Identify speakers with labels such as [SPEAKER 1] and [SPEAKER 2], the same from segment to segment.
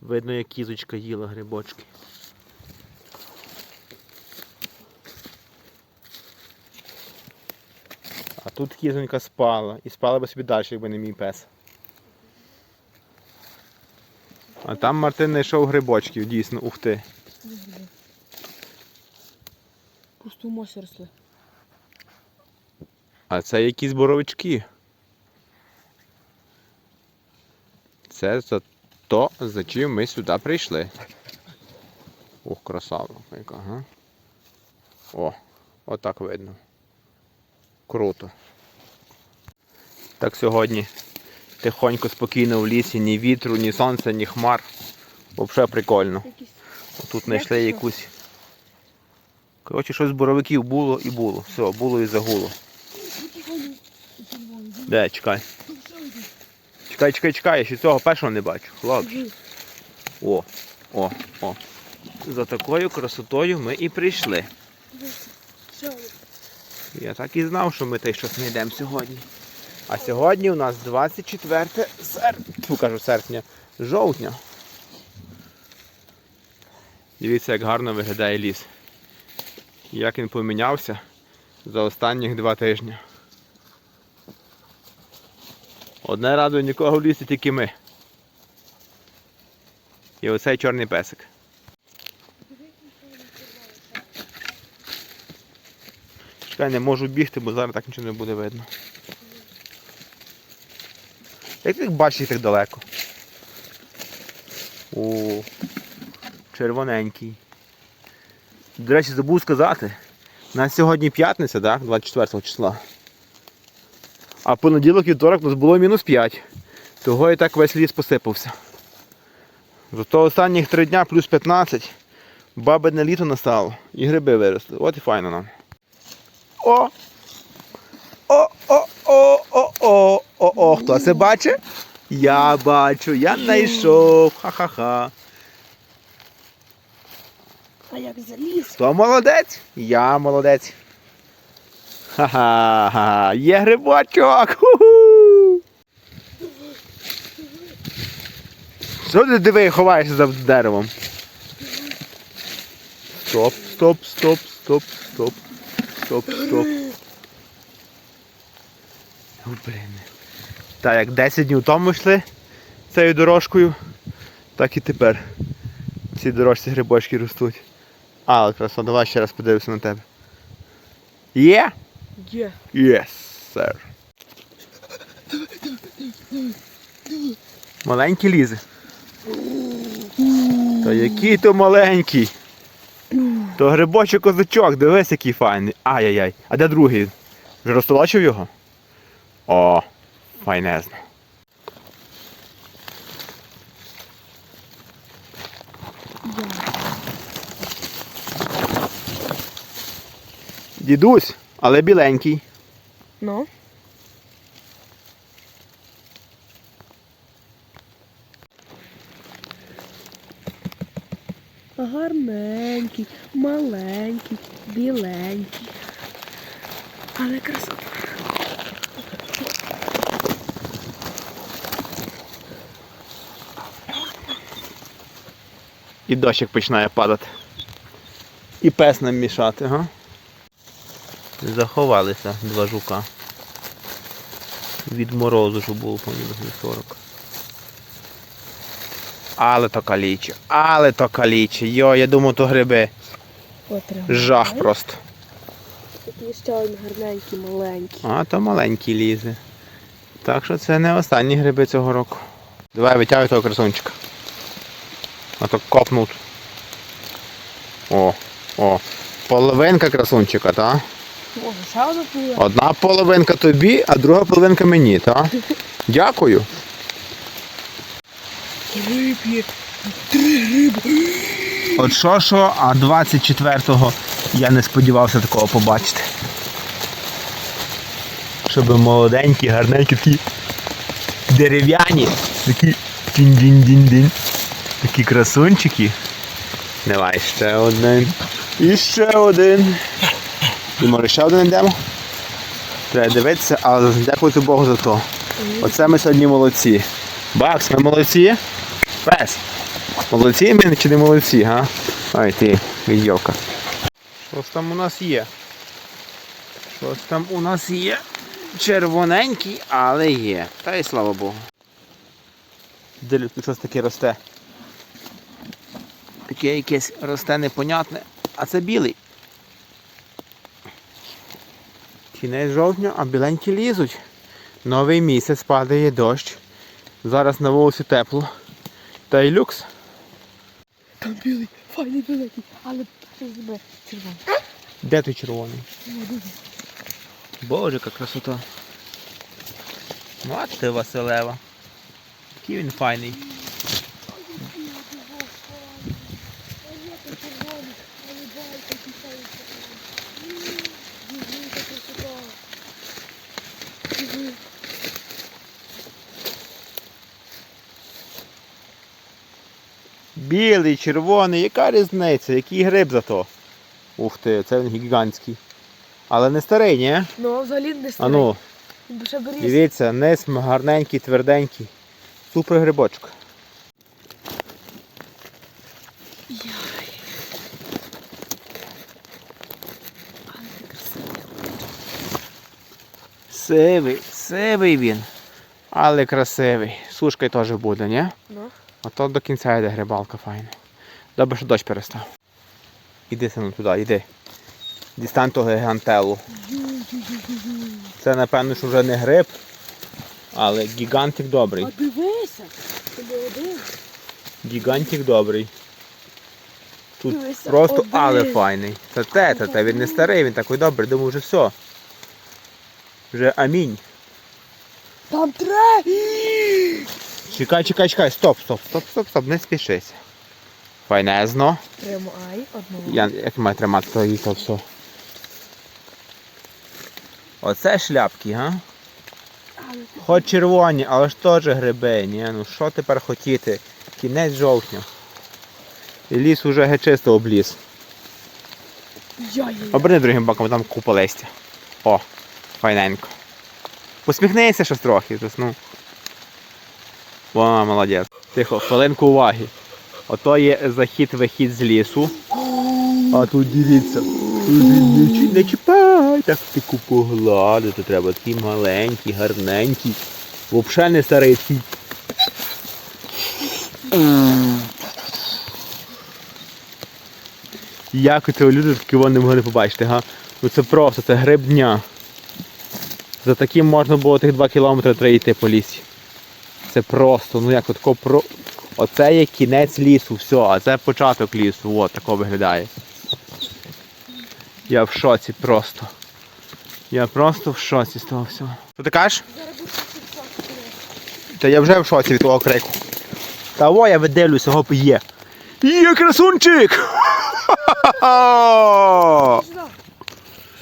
[SPEAKER 1] Видно, як кізочка їла грибочки. А тут кізонька спала. І спала би собі далі, якби не мій пес. А там Мартин знайшов грибочків, дійсно, ух ти.
[SPEAKER 2] Просто у мосі росли.
[SPEAKER 1] А це якісь боровички. Це то, за чим ми сюди прийшли. Ух, красава яка, ага. О, отак видно. Круто. Так сьогодні тихонько, спокійно в лісі, ні вітру, ні сонця, ні хмар. Взагалі прикольно. Тут знайшли якусь. Коротше, щось з боровиків було і було. Все, було і загуло. Де, чекай. Чекай, чекай, чекай, я ще цього першого не бачу. Хлопче. О, о, о. За такою красотою ми і прийшли. Я так і знав, що ми й щось знайдемо сьогодні. А сьогодні у нас 24 серпня, кажу, серпня, жовтня. Дивіться, як гарно виглядає ліс. Як він помінявся за останніх два тижні. Одне радує нікого в лісі, тільки ми. І оцей чорний песик. Чекай, не можу бігти, бо зараз так нічого не буде видно. Як ти їх бачиш їх так далеко? О, червоненький. До речі, забув сказати. У нас сьогодні п'ятниця, так? 24 числа. А понеділок вівторок у нас було мінус 5. Того і так весь ліс посипався. Зато останніх три дня плюс 15. Бабине літо настало і гриби виросли. От і файно нам. О! О, о, о, о, о, о, о, хто це бачить? Я бачу, я знайшов. Ха-ха-ха.
[SPEAKER 2] А як заліз?
[SPEAKER 1] Хто молодець? Я молодець. Ха-ха, є грибочок. Ху-ху. Що ти диви, ховаєшся за деревом? Стоп, стоп, стоп, стоп, стоп. Стоп, стоп. О, блін. Так, як 10 днів тому йшли цією дорожкою, так і тепер. в Цій дорожці грибочки ростуть. А, красо, давай ще раз подивлюся на тебе. Є?
[SPEAKER 2] Є.
[SPEAKER 1] Yes, sir. Маленький лізе. Та який то маленький. То грибочок козачок, дивись, який файний. Ай-яй-яй. А де другий? Вже розтолочив його? О, файнезно. Дідусь, але біленький.
[SPEAKER 2] Ну. Гарненький, маленький, біленький. Але красота.
[SPEAKER 1] І дощик починає падати. І пес нам мішати, га? Заховалися два жука. Від морозу, що було по мінус 40. Але то каліче, але то каліче. Йо, я думав, то гриби. Жах просто.
[SPEAKER 2] Такий ще один гарненький, маленький.
[SPEAKER 1] А то маленький лізе. Так що це не останні гриби цього року. Давай витягуй того красунчика. А то копнув. О, о. Половинка красунчика, так?
[SPEAKER 2] Одна
[SPEAKER 1] половинка тобі, а друга половинка мені, так? Дякую.
[SPEAKER 2] Риб є. Три риби.
[SPEAKER 1] От що що, а 24-го я не сподівався такого побачити. Щоб молоденькі, гарненькі такі дерев'яні, такі дінь-дінь-дінь-дінь, такі красунчики. Давай ще один. І ще один. І може ще один йдемо? Треба дивитися, але дякувати Богу за то. Оце ми сьогодні молодці. Бакс, ми молодці. Пес. Молодці ми чи не молодці, га? Ай ти, відьовка. Щось там у нас є. Щось там у нас є. Червоненький, але є. Та й слава Богу. Дивлюсь, тут щось таке росте. Таке якесь росте непонятне. А це білий. Кінець жовтня, а біленькі лізуть. Новий місяць падає дощ. Зараз на вулиці тепло. Та й люкс.
[SPEAKER 2] Там білий, файний великий, але червоний.
[SPEAKER 1] Де той червоний? Боже, яка красота. Мати ти Василева. Який він файний. Білий, червоний, яка різниця? Який гриб зато? Ух ти, це він гігантський. Але не старий, ні?
[SPEAKER 2] Ну, взагалі не
[SPEAKER 1] А
[SPEAKER 2] старий.
[SPEAKER 1] ну,
[SPEAKER 2] беріз.
[SPEAKER 1] дивіться, низ гарненький, тверденький. Супер грибочок. Сивий, сивий він. Але красивий. Сушка теж буде, ні?
[SPEAKER 2] Ну.
[SPEAKER 1] А то до кінця йде грибалка файна. Добре, що дощ перестав. Іди сину туди, іди. Дістань того гігантелу. Це напевно, що вже не гриб, але гігантик добрий.
[SPEAKER 2] А дивися, тобі один.
[SPEAKER 1] Гігантик добрий. Тут
[SPEAKER 2] Дивися,
[SPEAKER 1] просто
[SPEAKER 2] один.
[SPEAKER 1] але файний. Це те, це те, він не старий, він такий добрий, думаю, вже все. Вже амінь.
[SPEAKER 2] Там tre!
[SPEAKER 1] Чекай, чекай, чекай, стоп, стоп, стоп, стоп, стоп, не спішися. Файнезно.
[SPEAKER 2] Тримай одного.
[SPEAKER 1] Я як маю тримати то і то все. Оце шляпки, га? Хоч червоні, але ж теж гриби, ні? Ну що тепер хотіти? Кінець жовтня. І ліс уже геть чисто обліз. Оберни другим боком, там купа листя. О, файненько. Посміхнися щось трохи. Тось, ну. О, молодець. Тихо, хвилинку уваги. Ото є захід-вихід з лісу. А тут дивіться. Не, чі- не чіпай, так таку погладити треба. Такий маленький, гарненький. Взагалі не старий. Як це люди такі вони не могли побачити, га? Ну це просто, це гриб дня. За таким можна було тих 2 кілометри треба йти по лісі. Це просто, ну як отако про. Оце є кінець лісу, все, а це початок лісу, от тако виглядає. Я в шоці просто. Я просто в шоці з того всього. Що ти кажеш? Та я вже в шоці від того крику. Та во я видивлюсь, його є. Є красунчик!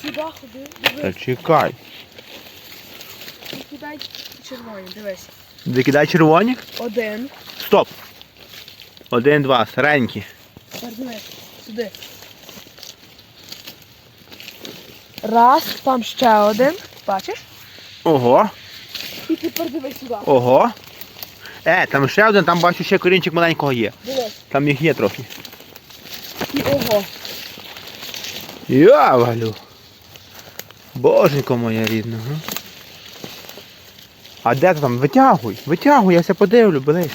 [SPEAKER 2] Сюди. Ходи,
[SPEAKER 1] Та
[SPEAKER 2] дивись.
[SPEAKER 1] чекай.
[SPEAKER 2] Кидай червоні, дивись.
[SPEAKER 1] Закидай червоні.
[SPEAKER 2] Один.
[SPEAKER 1] Стоп. Один, два, старенькі.
[SPEAKER 2] Тепер. Сюди. Раз, там ще один. Бачиш?
[SPEAKER 1] Ого,
[SPEAKER 2] І тепер дивись сюди.
[SPEAKER 1] ого. Е, там ще один, там бачу ще корінчик маленького є.
[SPEAKER 2] Дивись.
[SPEAKER 1] Там їх є трохи.
[SPEAKER 2] І ого.
[SPEAKER 1] Я валю. Боженько моя рідна. А де ти там? Витягуй, витягуй, я ся подивлю, ближче.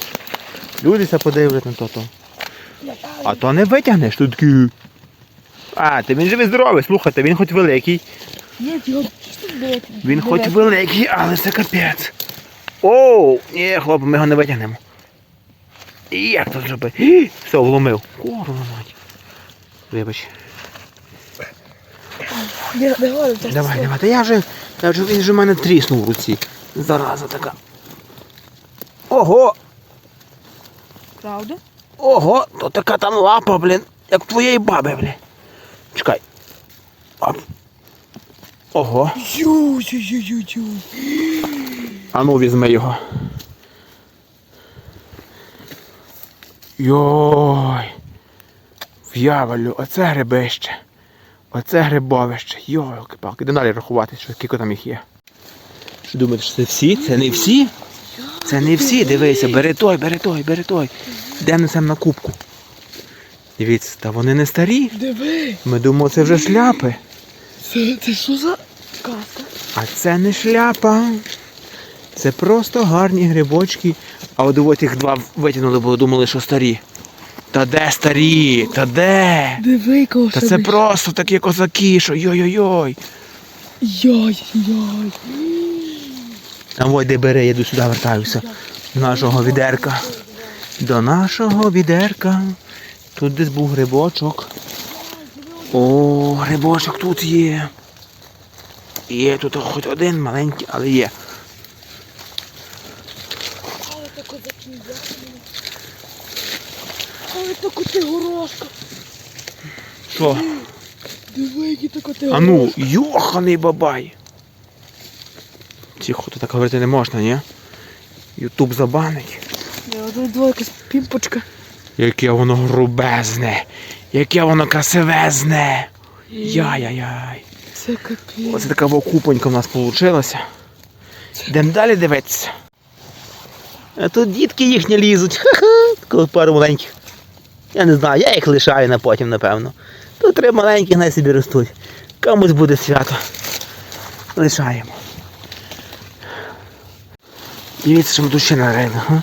[SPEAKER 1] Люди ся подивлять на то то. А то не витягнеш, тут такий. А, ти він живий здоровий, слухайте, він хоч великий. Він хоч великий, але це капець. Оу! Ні, хлопці, ми його не витягнемо. І Як тут зробити? Все, вломив. Курва мать. Вибач. Давай, давай. Та я вже, я вже, він вже в мене тріснув в руці. Зараза така. Ого!
[SPEAKER 2] Правда?
[SPEAKER 1] Ого! То така там лапа, блін, як твоєї баби, блін. Чекай. Оп. Ого.
[SPEAKER 2] Ю-ю-ю-ю-ю.
[SPEAKER 1] А ну візьми його. Йой. В'яволю, оце грибище. Оце грибовище. Йой, палки. Іди далі рахувати, що скільки там їх є. Думаєте, що це всі? Це не всі? Це не всі, дивися, бери той, бери той, бери той. Де несемо на кубку? Дивіться, та вони не старі.
[SPEAKER 2] Диви.
[SPEAKER 1] Ми думали, це вже шляпи.
[SPEAKER 2] Це, це що за казка?
[SPEAKER 1] А це не шляпа. Це просто гарні грибочки. А от от їх два витягнули, бо думали, що старі. Та де старі? Та де?
[SPEAKER 2] Диви, кого
[SPEAKER 1] Та це просто такі козаки, що йой-йой-йой.
[SPEAKER 2] Йой-йой.
[SPEAKER 1] А ой, де бери, я йду сюди вертаюся. До нашого відерка. До нашого відерка. Тут десь був грибочок. О, грибочок тут є. Є тут хоч один маленький, але є.
[SPEAKER 2] Але. Але то горошка.
[SPEAKER 1] Що?
[SPEAKER 2] Диви, які то коти
[SPEAKER 1] А ну, йоханий бабай. Тихо, то так говорити не можна, ні? Ютуб забанить.
[SPEAKER 2] Одна двойка пімпочка.
[SPEAKER 1] Яке воно грубезне, яке воно красивезне. Яй-яй-яй.
[SPEAKER 2] Це капець.
[SPEAKER 1] Оце така окупонька в нас вийшла. Йдемо далі дивитися. А тут дітки їхні лізуть. Ха-ха. Пару маленьких. Я не знаю, я їх лишаю на потім, напевно. Тут три маленькі, най собі ростуть. Комусь буде свято. Лишаємо. Дивіться, що ми тут ще нарили. Га?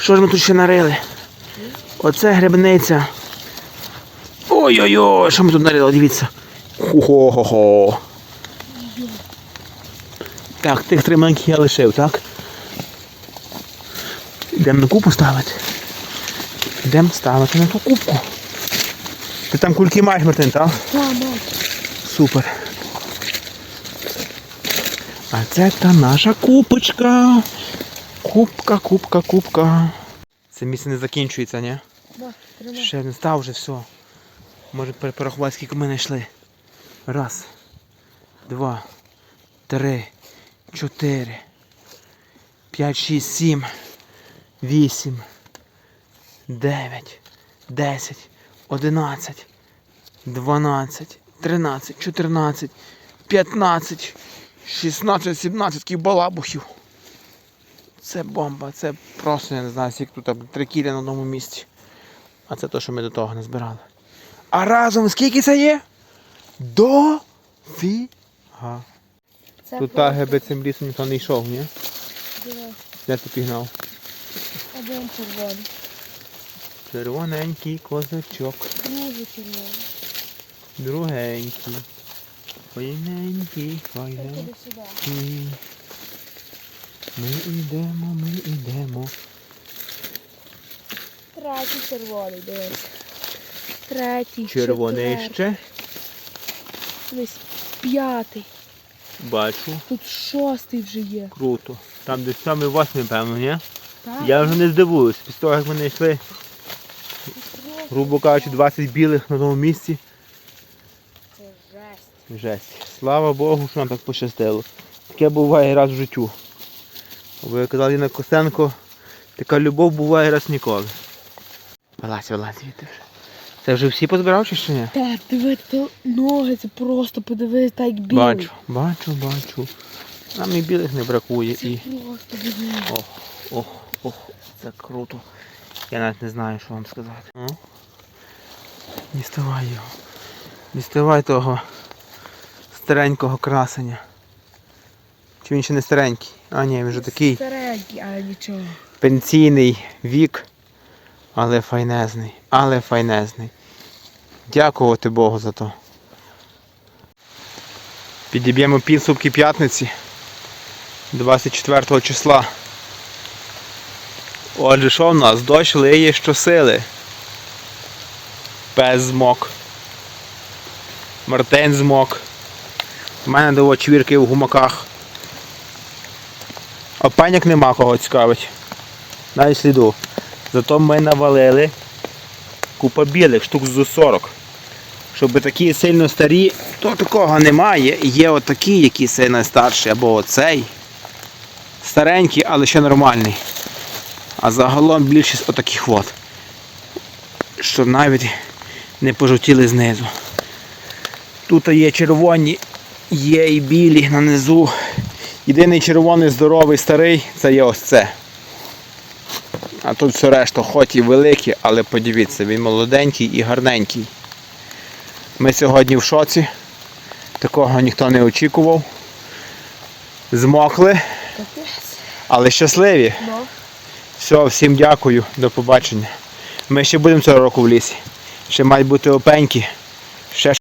[SPEAKER 1] Що ж ми тут ще нарили? Оце грибниця. Ой-ой-ой, що ми тут нарили, дивіться. Хо-хо-хо-хо. Так, тих три маленьких я лишив, так? Йдемо на купу ставити. Йдемо ставити на ту кубку. Ти там кульки маєш, Мартин, так?
[SPEAKER 2] Та, мать.
[SPEAKER 1] Супер. А це та наша купочка. Кубка, кубка, кубка. Це місце не закінчується, ні?
[SPEAKER 2] На.
[SPEAKER 1] Ще не став вже все. Може пер- порахувати, скільки ми знайшли. Раз, два, три, чотири, п'ять, шість, сім, вісім, дев'ять, десять, одинадцять, дванадцять, тринадцять, чотирнадцять, п'ятнадцять, шістнадцять, сімнадцять балабухів. Це бомба, це просто я не знаю, скільки тут три кілі на одному місці. А це те, що ми до того не збирали. А разом скільки це є? До фіга. Тут та геби цим лісом ніхто не йшов, ні? Де ти пігнав?
[SPEAKER 2] Один червоний.
[SPEAKER 1] Червоненький козачок,
[SPEAKER 2] Другий червоний.
[SPEAKER 1] другенький. Файненький, файненький. Ми йдемо, ми йдемо.
[SPEAKER 2] Третій червоний, дивись. Третій,
[SPEAKER 1] Червоний
[SPEAKER 2] четвертий.
[SPEAKER 1] ще.
[SPEAKER 2] Дивись, п'ятий.
[SPEAKER 1] Бачу.
[SPEAKER 2] Тут шостий вже є.
[SPEAKER 1] Круто. Там десь саме восьмий, певно, ні?
[SPEAKER 2] Так?
[SPEAKER 1] Я вже не здивуюсь. Після того, як ми знайшли, грубо кажучи, 20 білих на одному місці.
[SPEAKER 2] Це жесть.
[SPEAKER 1] Жесть. Слава Богу, що нам так пощастило. Таке буває раз в життю. Бо як казала Ліна Костенко, така любов буває раз ніколи. Вилазь, вилазь звідти вже. Це вже всі позбирав чи ще ні?
[SPEAKER 2] Так, диви, ноги, це просто подивись, так як білий.
[SPEAKER 1] Бачу, бачу, бачу. Нам і білих не бракує
[SPEAKER 2] Це
[SPEAKER 1] і.
[SPEAKER 2] просто диви.
[SPEAKER 1] Ох, ох, ох, це круто. Я навіть не знаю, що вам сказати. Ну? Діставай його. Діставай того старенького красення. Чи він ще не старенький? А ні, він вже такий
[SPEAKER 2] Старенький, але нічого.
[SPEAKER 1] пенсійний вік, але файнезний, але файнезний. Дякувати Богу за то. Підіб'ємо підсумки п'ятниці 24 числа. Отже, що в нас? Дощ лиє щосили. Пес змок. Мартин змок. У мене до чвірки в гумаках. А паняк нема кого цікавить. Навіть сліду. Зато ми навалили купа білих, штук з 40. Щоб такі сильно старі, то такого немає. Є отакі, які сильно старші, або оцей. Старенький, але ще нормальний. А загалом більшість отаких от. Що навіть не пожовтіли знизу. Тут є червоні, є і білі на низу. Єдиний червоний здоровий старий це є ось це. А тут все решта, хоч і великі, але подивіться, він молоденький і гарненький. Ми сьогодні в шоці. Такого ніхто не очікував. Змокли, але щасливі.
[SPEAKER 2] Ну.
[SPEAKER 1] Все, всім дякую, до побачення. Ми ще будемо цього року в лісі. Ще мають бути опеньки. Ще